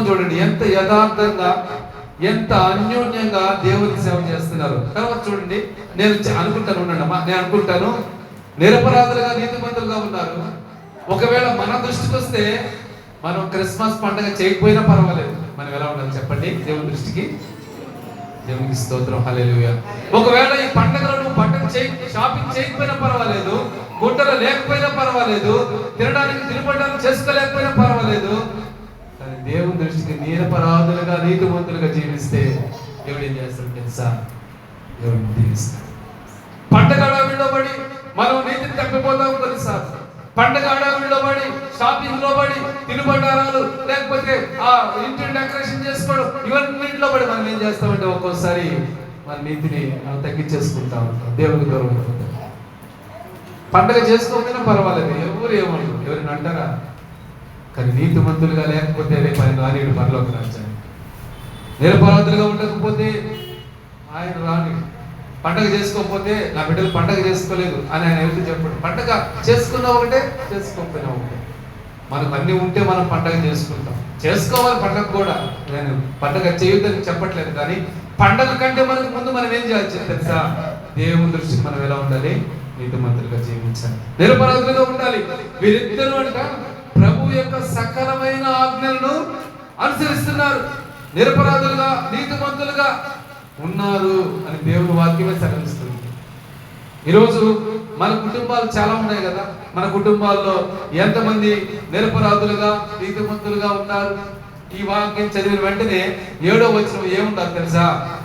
కుటుంబం చూడండి ఎంత యథార్థంగా ఎంత అన్యోన్యంగా దేవుని సేవ చేస్తున్నారు. తర్వాత చూడండి నేను అనుకుంటాను ఉండండి అమ్మా నేను అనుకుంటాను. నిరపరాధులుగా నీతిమంతులుగా ఉన్నారు. ఒకవేళ మన దృష్టికి వస్తే మనం క్రిస్మస్ పండుగ చేయకపోయినా పర్వాలేదు. మనం ఎలా ఉండాలి చెప్పండి దేవుని దృష్టికి? దేవునికి స్తోత్రం హల్లెలూయా. ఒకవేళ ఈ పండుగలో నువ్వు పండుగ చేయి షాపింగ్ చేయకపోయినా పర్వాలేదు గుంటలో లేకపోయినా పర్వాలేదు తినడానికి తినబడడానికి చేసుకోలేకపోయినా పర్వాలేదు నీరపరాధులుగా నీతివంతులుగా జీవిస్తే దేవుడు ఏం చేస్తాడు తెలుసా? దేవుడు దీవిస్తాడు పండగ అడవిలో పడి మనం నీతిని తప్పిపోతాం కొన్నిసార్లు పండగ అడవిలో పడి షాపింగ్లో పడి తినుబండారాలు లేకపోతే ఆ ఇంటిని డెకరేషన్ చేసుకోవడం ఇవన్నింటిలో పడి మనం ఏం చేస్తామంటే ఒక్కోసారి మన నీతిని తగ్గించేసుకుంటాం తగ్గించేసుకుంటా ఉంటాం దేవునికి దూరం పండగ చేసుకోకపోయినా పర్వాలేదు ఎవరు ఏమన్నారు ఎవరిని అంటారా? కానీ నీతిమంతులుగా లేకపోతే రేపు ఆయన రానీడు పరలోకి రాజ్యాన్ని నిరపరాధులుగా ఉండకపోతే ఆయన రాని పండగ చేసుకోకపోతే నా బిడ్డలు పండగ చేసుకోలేదు అని ఆయన ఎవరికి చెప్పాడు. పండగ చేసుకున్నా ఒకటే చేసుకోకపోయినా ఒకటే. మనకు అన్ని ఉంటే మనం పండగ చేసుకుంటాం. చేసుకోవాలి పండగ కూడా. నేను పండగ చేయొద్దని చెప్పట్లేదు కానీ పండగ కంటే మనకు ముందు మనం ఏం చేయాలి తెలుసా? దేవుని దృష్టికి మనం ఎలా ఉండాలి? నీతిమంతులుగా జీవించాలి. నిరపరాధులుగా ఉండాలి. వీరిద్దరూ అంట ప్రభు యొక్క సకలమైన ఆజ్ఞలను అనుసరిస్తున్నారు. నిరపరాధులుగా నీతిమంతులుగా ఉన్నారు అని దేవుని వాక్యమే సెలవిస్తుంది. ఈరోజు మన కుటుంబాలు చాలా ఉన్నాయి కదా. మన కుటుంబాల్లో ఎంతమంది నిరపరాధులుగా నీతిమంతులుగా ఉన్నారు? ఈ వాక్యం చదివిన వెంటనే ఏడో వచ్చిన ఏముంటారు తెలుసా?